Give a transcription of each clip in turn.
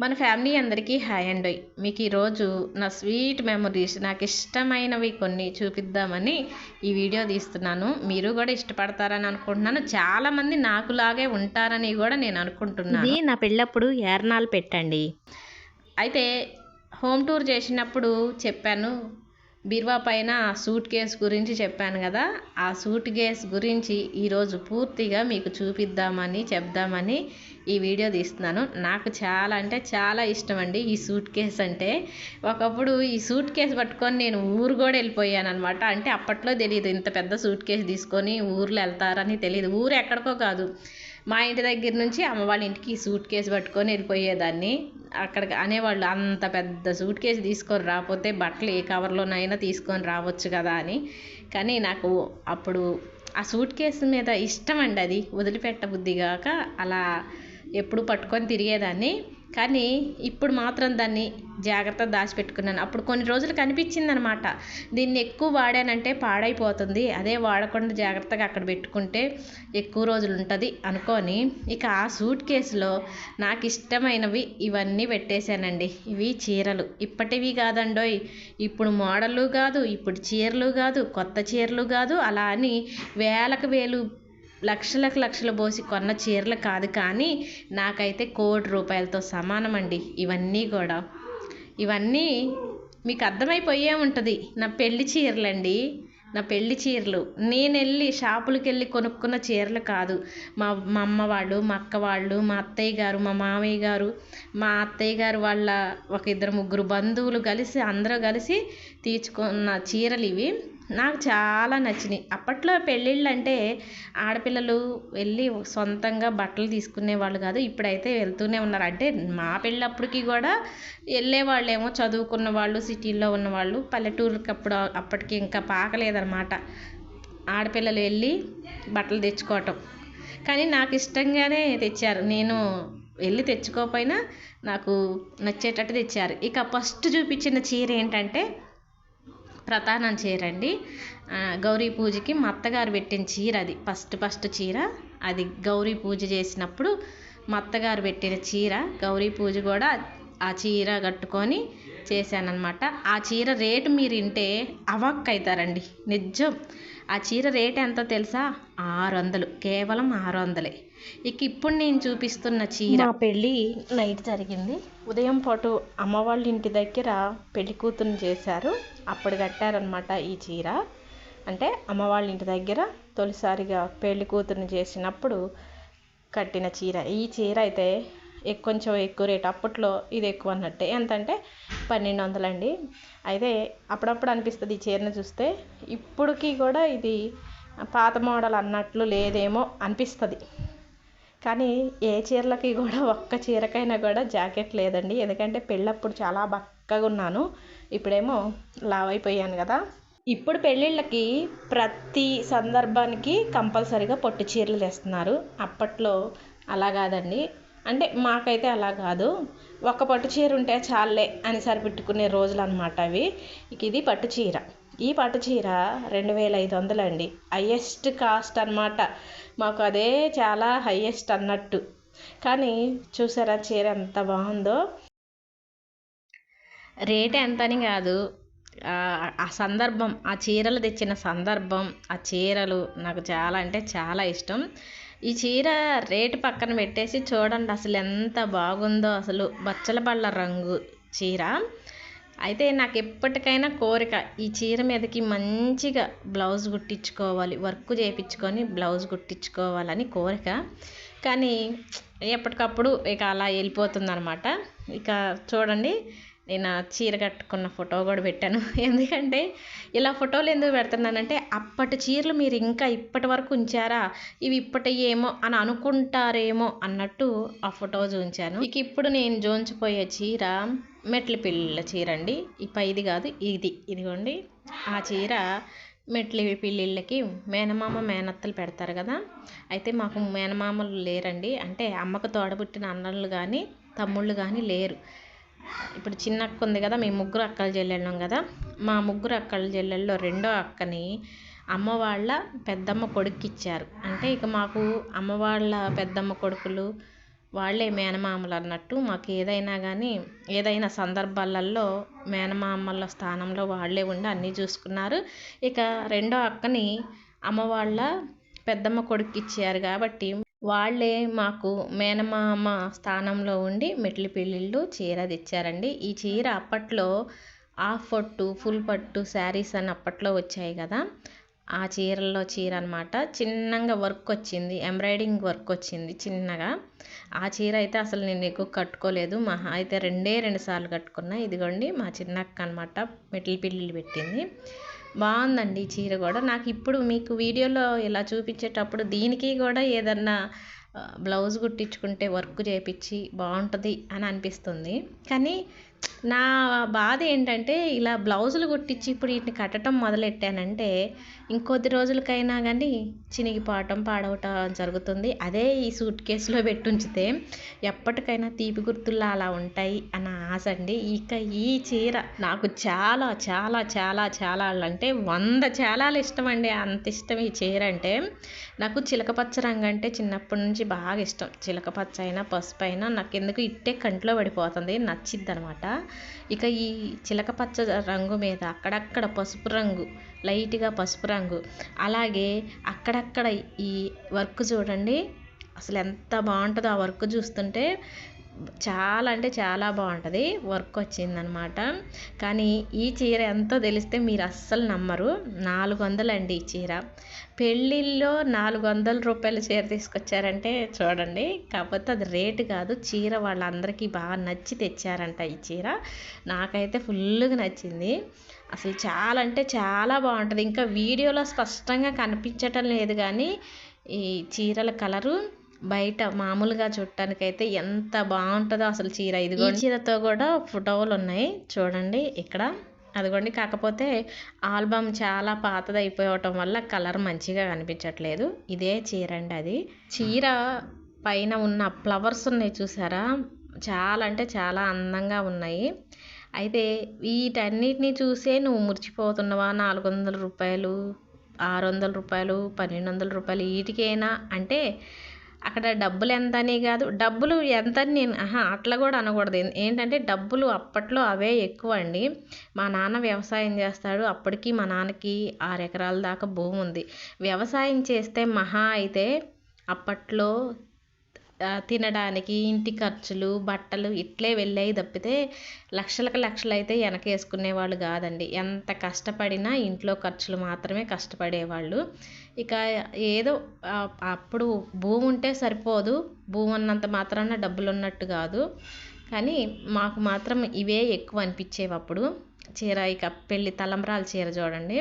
మన ఫ్యామిలీ అందరికీ హాయ్ అండి. మీకు ఈరోజు నా స్వీట్ మెమరీస్ నాకు ఇష్టమైనవి కొన్ని చూపిద్దామని ఈ వీడియో తీస్తున్నాను. మీరు కూడా ఇష్టపడతారని అనుకుంటున్నాను. చాలామంది నాకులాగే ఉంటారని కూడా నేను అనుకుంటున్నాను. ఇది నా పెళ్ళప్పుడు ఏర్నాలు పెట్టండి. అయితే హోమ్ టూర్ చేసినప్పుడు చెప్పాను బీరువా పైన సూట్ కేస్ గురించి చెప్పాను కదా. ఆ సూట్ కేస్ గురించి ఈరోజు పూర్తిగా మీకు చూపిద్దామని చెప్దామని ఈ వీడియో తీస్తున్నాను. నాకు చాలా అంటే చాలా ఇష్టం అండి ఈ సూట్ కేస్ అంటే. ఒకప్పుడు ఈ సూట్ కేస్ పట్టుకొని నేను ఊరు కూడా వెళ్ళిపోయాను అనమాట అంటే అప్పట్లో తెలియదు ఇంత పెద్ద సూట్ కేస్ తీసుకొని ఊర్లో వెళ్తారని తెలియదు ఊరు ఎక్కడికో కాదు. మా ఇంటి దగ్గర నుంచి అమ్మ వాళ్ళ ఇంటికి సూట్ కేసు పట్టుకొని వెళ్ళిపోయేదాన్ని. అక్కడికి అనేవాళ్ళు అంత పెద్ద సూట్ కేసు తీసుకొని రాకపోతే బట్టలు ఏ కవర్లోనైనా తీసుకొని రావచ్చు కదా అని. కానీ నాకు అప్పుడు ఆ సూట్ కేసు మీద ఇష్టం అండి అది. వదిలిపెట్ట బుద్ధిగాక అలా ఎప్పుడు పట్టుకొని తిరిగేదాన్ని. కానీ ఇప్పుడు మాత్రం దాన్ని జాగ్రత్త దాచిపెట్టుకున్నాను. అప్పుడు కొన్ని రోజులు కనిపించింది అనమాట దీన్ని ఎక్కువ వాడానంటే పాడైపోతుంది. అదే వాడకుండా జాగ్రత్తగా అక్కడ పెట్టుకుంటే ఎక్కువ రోజులు ఉంటుంది అనుకొని ఇక ఆ సూట్ కేసులో నాకు ఇష్టమైనవి ఇవన్నీ పెట్టేశానండి. ఇవి చీరలు. ఇప్పటివి కాదండోయ్. ఇప్పుడు మోడళ్ళు కాదు ఇప్పుడు చీరలు కాదు కొత్త చీరలు కాదు అలా అని వేలకు వేలు లక్షలకు లక్షలు పోసి కొన్న చీరలు కాదు కానీ నాకైతే కోటి రూపాయలతో సమానం అండి ఇవన్నీ కూడా. ఇవన్నీ మీకు అర్థమైపోయే ఉంటుంది. నా పెళ్ళి చీరలండి. నా పెళ్ళి చీరలు. నేను వెళ్ళి షాపులకు వెళ్ళి కొనుక్కున్న చీరలు కాదు. మా మా అమ్మ వాళ్ళు మా అక్క వాళ్ళు మా అత్తయ్య గారు మా మామయ్య గారు మా అత్తయ్య గారు వాళ్ళ ఒక ఇద్దరు ముగ్గురు బంధువులు కలిసి అందరూ కలిసి తీర్చుకున్న చీరలు ఇవి నాకు చాలా నచ్చినాయి. అప్పట్లో పెళ్ళిళ్ళు అంటే ఆడపిల్లలు వెళ్ళి సొంతంగా బట్టలు తీసుకునే వాళ్ళు కాదు ఇప్పుడైతే వెళ్తూనే ఉన్నారు. అంటే మా పెళ్ళప్పటికి కూడా వెళ్ళేవాళ్ళేమో చదువుకున్న వాళ్ళు సిటీల్లో ఉన్నవాళ్ళు పల్లెటూరుకి అప్పుడు అప్పటికి ఇంకా పాకలేదన్నమాట. ఆడపిల్లలు వెళ్ళి బట్టలు తెచ్చుకోవటం. కానీ నాకు ఇష్టంగానే తెచ్చారు. నేను వెళ్ళి తెచ్చుకోకపోయినా నాకు నచ్చేటట్టు తెచ్చారు. ఇక ఫస్ట్ చూపించిన చీర ఏంటంటే ప్రధానం చీరండి. గౌరీ పూజకి మా అత్తగారు పెట్టిన చీర అది. ఫస్ట్ ఫస్ట్ చీర అది గౌరీ పూజ చేసినప్పుడు మా అత్తగారు పెట్టిన చీర. గౌరీ పూజ కూడా ఆ చీర కట్టుకొని చేశానమాట ఆ చీర రేటు మీరు వింటే అవాక్ అవుతారండి నిజం. ఆ చీర రేట్ ఎంతో తెలుసా? ఆరు వందలు కేవలం ఆరు వందలే ఇక ఇప్పుడు నేను చూపిస్తున్న చీర. మా పెళ్ళి నైట్ జరిగింది. ఉదయం పాటు అమ్మ వాళ్ళ ఇంటి దగ్గర పెళ్ళి కూతురు చేశారు. అప్పుడు కట్టారనమాట ఈ చీర. అంటే అమ్మ వాళ్ళ ఇంటి దగ్గర తొలిసారిగా పెళ్ళి కూతురుని చేసినప్పుడు కట్టిన చీర. ఈ చీర అయితే కొంచెం ఎక్కువ రేట్ అప్పట్లో ఇది ఎక్కువ అన్నట్టే. ఎంత అంటే పన్నెండు వందలండి అయితే అప్పుడప్పుడు అనిపిస్తుంది ఈ చీరను చూస్తే. ఇప్పటికి కూడా ఇది పాత మోడల్ అన్నట్లు లేదేమో అనిపిస్తుంది. కానీ ఏ చీరలకి కూడా ఒక్క చీరకైనా కూడా జాకెట్ లేదండి. ఎందుకంటే పెళ్ళప్పుడు చాలా బక్కగా ఉన్నాను ఇప్పుడేమో లావ్ అయిపోయాను కదా. ఇప్పుడు పెళ్ళిళ్ళకి ప్రతి సందర్భానికి కంపల్సరీగా పొట్టు చీరలు తెస్తున్నారు. అప్పట్లో అలా కాదండి. అంటే మాకైతే అలా కాదు. ఒక పట్టు చీర ఉంటే చాలే అని సరిపెట్టుకునే రోజులు అనమాట అవి ఇది పట్టు చీర. ఈ పట్టు చీర రెండు వేల ఐదు వందలు అండి. హయ్యెస్ట్ కాస్ట్ అనమాట మాకు అదే చాలా హయ్యెస్ట్ అన్నట్టు. కానీ చూసారా చీర ఎంత బాగుందో? రేట్ ఎంతని కాదు. ఆ సందర్భం ఆ చీరలు తెచ్చిన సందర్భం ఆ చీరలు నాకు చాలా అంటే చాలా ఇష్టం. ఈ చీర రేటు పక్కన పెట్టేసి చూడండి అసలు ఎంత బాగుందో అసలు బచ్చల బళ్ళ రంగు చీర. అయితే నాకు ఎప్పటికైనా కోరిక ఈ చీర మీదకి మంచిగా బ్లౌజ్ కుట్టించుకోవాలి వర్క్ చేయించుకొని బ్లౌజ్ కుట్టించుకోవాలని కోరిక. కానీ ఎప్పటికప్పుడు ఇక అలా వెళ్ళిపోతుందనమాట ఇక చూడండి నేను చీర కట్టుకున్న ఫోటో కూడా పెట్టాను. ఎందుకంటే ఇలా ఫోటోలు ఎందుకు పెడుతున్నానంటే అప్పటి చీరలు మీరు ఇంకా ఇప్పటి వరకు ఉంచారా? ఇవి ఇప్పటి ఏమో అని అనుకుంటారేమో అన్నట్టు ఆ ఫోటో చూంచాను ఇక ఇప్పుడు నేను జోంచిపోయే చీర మెట్ల పిల్లల చీర అండి. ఈ ఇది కాదు ఇది. ఇదిగోండి. ఆ చీర మెట్లి పిల్లిళ్ళకి మేనమామ మేనత్తలు పెడతారు కదా. అయితే మాకు మేనమామలు లేరండి. అంటే అమ్మకు తోడబుట్టిన అన్నలు కానీ తమ్ముళ్ళు కానీ లేరు. ఇప్పుడు చిన్న అక్క ఉంది కదా మేము ముగ్గురు అక్కలు చెల్లెళ్ళం కదా. మా ముగ్గురు అక్కల చెల్లెల్లో రెండో అక్కని అమ్మ వాళ్ళ పెద్దమ్మ కొడుక్కి ఇచ్చారు అంటే ఇక మాకు అమ్మ వాళ్ళ పెద్దమ్మ కొడుకులు వాళ్ళే మేనమామలు అన్నట్టు మాకు ఏదైనా కానీ ఏదైనా సందర్భాలలో మేనమామల స్థానంలో వాళ్ళే ఉండి అన్నీ చూసుకున్నారు. ఇక రెండో అక్కని అమ్మ వాళ్ళ పెద్దమ్మ కొడుకు ఇచ్చారు కాబట్టి వాళ్ళే మాకు మేనమామ స్థానంలో ఉండి మెట్లి పెళ్ళిళ్ళు చీర తెచ్చారండి. ఈ చీర అప్పట్లో హాఫ్ పట్టు ఫుల్ పట్టు శారీస్ అని అప్పట్లో వచ్చాయి కదా. ఆ చీరల్లో చీర అనమాట చిన్నగా వర్క్ వచ్చింది ఎంబ్రాయిడింగ్ వర్క్ వచ్చింది చిన్నగా. ఆ చీర అయితే అసలు నేను ఎక్కువ కట్టుకోలేదు. మహా అయితే రెండే రెండు సార్లు కట్టుకున్నా. ఇదిగోండి మా చిన్నక్క అనమాట మెట్ల పిల్లిలు పెట్టింది. బాగుందండి చీర కూడా. నాకు ఇప్పుడు మీకు వీడియోలో ఇలా చూపించేటప్పుడు దీనికి కూడా ఏదన్నా బ్లౌజ్ కుట్టించుకుంటే వర్క్ చేపించి బాగుంటుంది అని అనిపిస్తుంది. కానీ నా బాధ ఏంటంటే ఇలా బ్లౌజులు కుట్టించి ఇప్పుడు వీటిని కట్టడం మొదలెట్టానంటే ఇంకొద్ది రోజులకైనా కానీ చినిగిపోవటం పాడవటం జరుగుతుంది. అదే ఈ సూట్ కేసులో పెట్టి ఉంచితే ఎప్పటికైనా తీపి గుర్తుల్లా అలా ఉంటాయి అన్న ఆశ అండి ఇక ఈ చీర నాకు చాలా చాలా చాలా చాలా అంటే వంద చాలాలు ఇష్టం అండి అంత ఇష్టం ఈ చీర అంటే. నాకు చిలకపచ్చ రంగు అంటే చిన్నప్పటి నుంచి బాగా ఇష్టం. చిలకపచ్చ అయినా పసుపు అయినా నాకు ఎందుకు ఇట్టే కంట్లో పడిపోతుంది నచ్చిద్ది అనమాట ఇక ఈ చిలకపచ్చ రంగు మీద అక్కడక్కడ పసుపు రంగు లైట్గా పసుపు రంగు. అలాగే అక్కడక్కడ ఈ వర్క్ చూడండి. అసలు ఎంత బాగుంటుందో ఆ వర్క్ చూస్తుంటే చాలా అంటే చాలా బాగుంటుంది. వర్క్ వచ్చిందనమాట. కానీ ఈ చీర ఎంతో తెలిస్తే మీరు అస్సలు నమ్మరు. నాలుగు వందలండి ఈ చీర. పెళ్ళిళ్ళలో నాలుగు వందల రూపాయల చీర తీసుకొచ్చారంటే చూడండి. కాకపోతే అది రేటు కాదు. చీర వాళ్ళందరికీ బాగా నచ్చి తెచ్చారంట ఈ చీర. నాకైతే ఫుల్గా నచ్చింది. అసలు చాలా అంటే చాలా బాగుంటుంది. ఇంకా వీడియోలో స్పష్టంగా కనిపించటం లేదు కానీ ఈ చీరల కలరు బయట మామూలుగా చూడటానికైతే ఎంత బాగుంటుందో అసలు చీర ఇదిగో చీరతో కూడా ఫోటోలు ఉన్నాయి చూడండి ఇక్కడ. అదిగోండి కాకపోతే ఆల్బమ్ చాలా పాతది అయిపోవటం వల్ల కలర్ మంచిగా కనిపించట్లేదు. ఇదే చీర అండి అది. చీర పైన ఉన్న ఫ్లవర్స్ ఉన్నాయి చూసారా? చాలా అంటే చాలా అందంగా ఉన్నాయి. అయితే వీటన్నిటిని చూసే నువ్వు మురిచిపోతున్నావా? నాలుగు వందల రూపాయలు ఆరు వందల రూపాయలు పన్నెండు వందల రూపాయలు వీటికైనా అంటే అక్కడ డబ్బులు ఎంత అని కాదు డబ్బులు ఎంత అని నేను ఆహా అట్లా కూడా అనకూడదు. ఏంటంటే డబ్బులు అప్పట్లో అవే ఎక్కువ అండి. మా నాన్న వ్యవసాయం చేస్తాడు. అప్పటికి మా నాన్నకి ఆరు ఎకరాల దాకా భూమి ఉంది వ్యవసాయం చేస్తే మహా అయితే అప్పట్లో తినడానికి ఇంటి ఖర్చులు బట్టలు ఇట్లే వెళ్ళాయి తప్పితే లక్షలకు లక్షలు అయితే వెనకేసుకునే వాళ్ళు కాదండి. ఎంత కష్టపడినా ఇంట్లో ఖర్చులు మాత్రమే కష్టపడేవాళ్ళు. ఇక ఏదో అప్పుడు భూమి ఉంటే సరిపోదు. భూమి ఉన్నంత మాత్రాన డబ్బులు ఉన్నట్టు కాదు. కానీ మాకు మాత్రం ఇవే ఎక్కువ అనిపించేవి అప్పుడు. చీర ఇక పెళ్ళి తలంబ్రాల చీర చూడండి.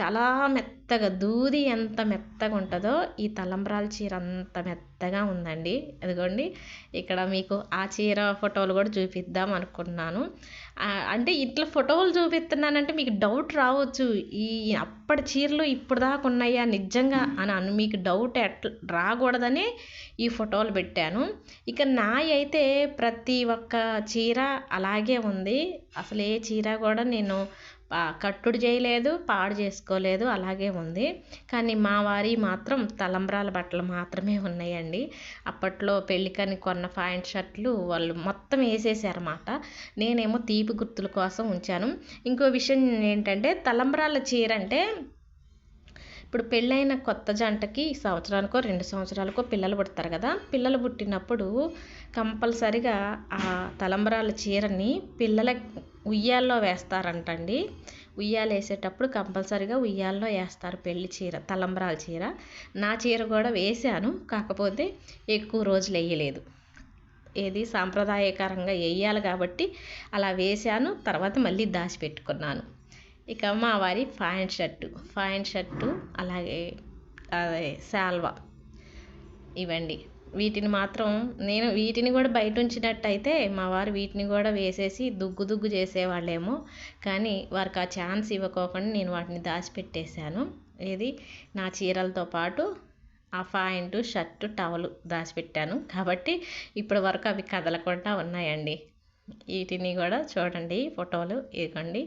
చాలా మెత్తగా దూది ఎంత మెత్తగా ఉంటుందో ఈ తలంబ్రాల చీర అంత మెత్తగా ఉందండి. అదిగోండి ఇక్కడ మీకు ఆ చీర ఫోటోలు కూడా చూపిద్దాం అనుకున్నాను. అంటే ఇట్లా ఫోటోలు చూపిస్తున్నానంటే మీకు డౌట్ రావచ్చు. ఈ అప్పటి చీరలు ఇప్పుడు దాకా ఉన్నాయా నిజంగా అని అను మీకు డౌట్ ఎట్లా రాకూడదని ఈ ఫోటోలు పెట్టాను. ఇక నాయి అయితే ప్రతి ఒక్క చీర అలాగే ఉంది. అసలు ఏ చీర కూడా నేను కట్టుడు చేయలేదు పాడు చేసుకోలేదు అలాగే ఉంది. కానీ మా వారి మాత్రం తలంబ్రాల బట్టలు మాత్రమే ఉన్నాయండి. అప్పట్లో పెళ్ళికని కొన్న ప్యాంట్ షర్ట్లు వాళ్ళు మొత్తం వేసేసారన్నమాట. నేనేమో తీపి గుర్తుల కోసం ఉంచాను. ఇంకో విషయం ఏంటంటే తలంబ్రాల చీర అంటే ఇప్పుడు పెళ్ళైన కొత్త జంటకి సంవత్సరానికో రెండు సంవత్సరాలకో పిల్లలు పుడతారు కదా. పిల్లలు పుట్టినప్పుడు కంపల్సరిగా ఆ తలంబరాల చీరని పిల్లల ఉయ్యాల్లో వేస్తారంటండి. ఉయ్యాలు వేసేటప్పుడు కంపల్సరిగా ఉయ్యాల్లో వేస్తారు పెళ్ళి చీర తలంబ్రాల చీర. నా చీర కూడా వేశాను కాకపోతే ఎక్కువ రోజులు వేయలేదు. ఏది సాంప్రదాయకరంగా వేయాలి కాబట్టి అలా వేశాను తర్వాత మళ్ళీ దాచిపెట్టుకున్నాను. ఇక మా వారి ప్యాంట్ షర్టు ప్యాంట్ షర్టు అలాగే అదే శాల్వా ఇవ్వండి. వీటిని మాత్రం నేను వీటిని కూడా బయట ఉంచినట్టయితే మా వారు వీటిని కూడా వేసేసి దుగ్గు దుగ్గు చేసేవాళ్ళేమో. కానీ వారికి ఆ ఛాన్స్ ఇవ్వకోకుండా నేను వాటిని దాచిపెట్టేశాను. ఇది నా చీరలతో పాటు ఆ ప్యాంటు షర్టు టవలు దాచిపెట్టాను. కాబట్టి ఇప్పటి వరకు అవి కదలకుండా ఉన్నాయండి. వీటిని కూడా చూడండి ఫోటోలు ఇవ్వండి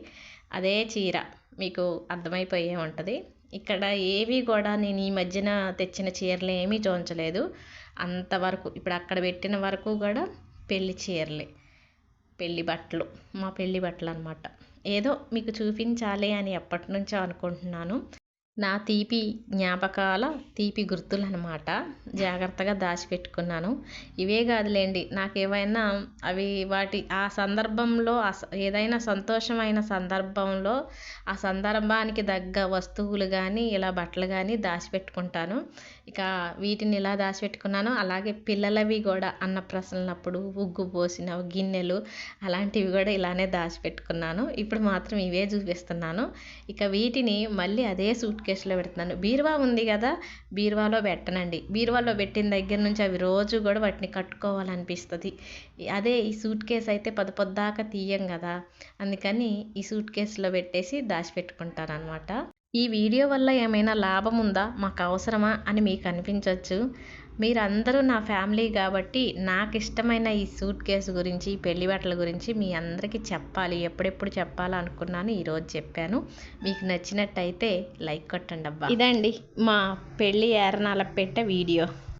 అదే చీర మీకు అర్థమైపోయే ఉంటుంది. ఇక్కడ ఏవి కూడా నేను ఈ మధ్యన తెచ్చిన చీరలు ఏమీ చూపించలేదు అంతవరకు ఇప్పుడు అక్కడ పెట్టిన వరకు కూడా పెళ్ళి చీరలే పెళ్ళి బట్టలు మా పెళ్ళి బట్టలు అనమాట ఏదో మీకు చూపించాలి అని ఎప్పటి నుంచో అనుకుంటున్నాను. నా తీపి జ్ఞాపకాల తీపి గుర్తులు అనమాట జాగ్రత్తగా దాచిపెట్టుకున్నాను. ఇవే కాదులేండి నాకు ఏవైనా అవి వాటి ఆ సందర్భంలో ఏదైనా సంతోషమైన సందర్భంలో ఆ సందర్భానికి తగ్గ వస్తువులు కానీ ఇలా బట్టలు కానీ దాచిపెట్టుకుంటాను. ఇక వీటిని ఇలా దాచిపెట్టుకున్నాను. అలాగే పిల్లలవి కూడా అన్నప్రసన్నప్పుడు ఉగ్గు పోసిన గిన్నెలు అలాంటివి కూడా ఇలానే దాచిపెట్టుకున్నాను. ఇప్పుడు మాత్రం ఇవే చూపిస్తున్నాను. ఇక వీటిని మళ్ళీ అదే సూట్ కేసులో పెడుతున్నాను. బీరువా ఉంది కదా బీరువాలో పెట్టనండి. బీరువాలో పెట్టిన దగ్గర నుంచి అవి రోజు కూడా వాటిని కట్టుకోవాలనిపిస్తుంది. అదే ఈ సూట్ కేసు అయితే పొద్దు పొద్దాక తీయం కదా అందుకని ఈ సూట్ కేసులో పెట్టేసి దాచిపెట్టుకుంటాను అనమాట ఈ వీడియో వల్ల ఏమైనా లాభం ఉందా? మాకు అవసరమా అని మీకు అనిపించవచ్చు మీరందరూ నా ఫ్యామిలీ కాబట్టి నాకు ఇష్టమైన ఈ సూట్ కేసు గురించి పెళ్ళి బట్టల గురించి మీ అందరికీ చెప్పాలి. ఎప్పుడెప్పుడు చెప్పాలనుకున్నాను ఈరోజు చెప్పాను. మీకు నచ్చినట్టయితే లైక్ కొట్టండి అబ్బా. ఇదండి మా పెళ్ళి ఏరణాల పెట్టే వీడియో.